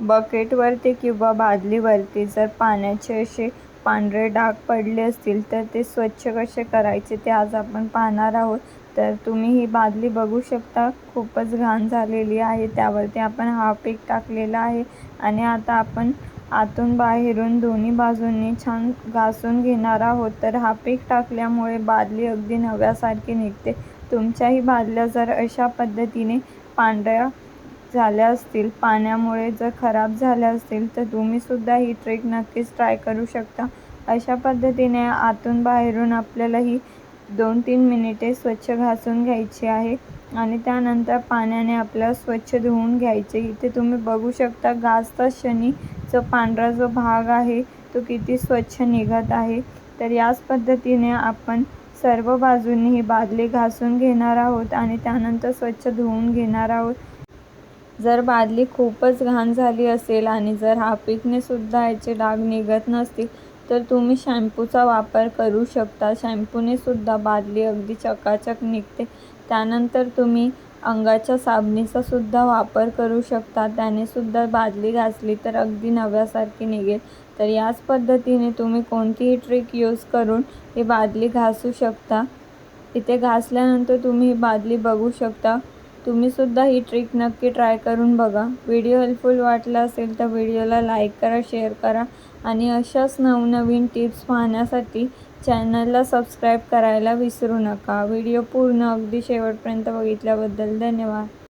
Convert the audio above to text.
बकेटवरती किंवा बादलीवरती जर पाण्याचे असे पांढरे डाग पडले असतील तर ते स्वच्छ कसे करायचे ते आज आपण पाहणार आहोत. तर तुम्ही ही बादली बघू शकता. खूपच घाण झालेली आहे. त्यावरती आपण हा पीक टाकलेला आहे. आणि आता आपण आतून बाहेरून दोन्ही बाजूंनी छान घासून घेणार आहोत. तर हा पीक टाकल्यामुळे बादली अगदी नव्यासारखी निघते. तुमच्याही बादल्या जर अशा पद्धतीने पांढऱ्या झाल्या असतील पाण्यामुळे जर खराब झाल्या असतील तर तुम्हीसुद्धा ही ट्रिक नक्कीच ट्राय करू शकता. अशा पद्धतीने आतून बाहेरून आपल्याला ही दोन तीन मिनिटे स्वच्छ घासून घ्यायची आहे आणि त्यानंतर पाण्याने आपल्याला स्वच्छ धुवून घ्यायचे. इथे तुम्ही बघू शकता घासता क्षणी जो पांढरा जो भाग आहे तो किती स्वच्छ निघत आहे. तर याच पद्धतीने आपण सर्व बाजूंनी ही बादली घासून घेणार आहोत आणि त्यानंतर स्वच्छ धुवून घेणार आहोत. जर बादली खूपच घाण झाली असेल आणि जर हापिकनेसुद्धा सुद्धा याचे डाग निघत नसतील तर तुम्ही शॅम्पूचा वापर करू शकता. शॅम्पूने सुद्धा बादली अगदी चकाचक निघते. त्यानंतर तुम्ही अंगाच्या साबणीचा सुद्धा वापर करू शकता. त्याने सुद्धा बादली घासली तर अगदी नव्यासारखी निघेल. तर याच पद्धतीने तुम्ही कोणतीही ट्रिक यूज करून ही बादली घासू शकता. इथे घासल्यानंतर तुम्ही ही बादली बघू शकता. तुम्हीसुद्धा ही ट्रिक नक्की ट्राय करून बघा. व्हिडिओ हेल्पफुल वाटला असेल तर व्हिडिओला लाईक करा शेअर करा आणि अशाच नवनवीन टिप्स पाहण्यासाठी चॅनलला सबस्क्राईब करायला विसरू नका. व्हिडिओ पूर्ण अगदी शेवटपर्यंत बघितल्याबद्दल धन्यवाद.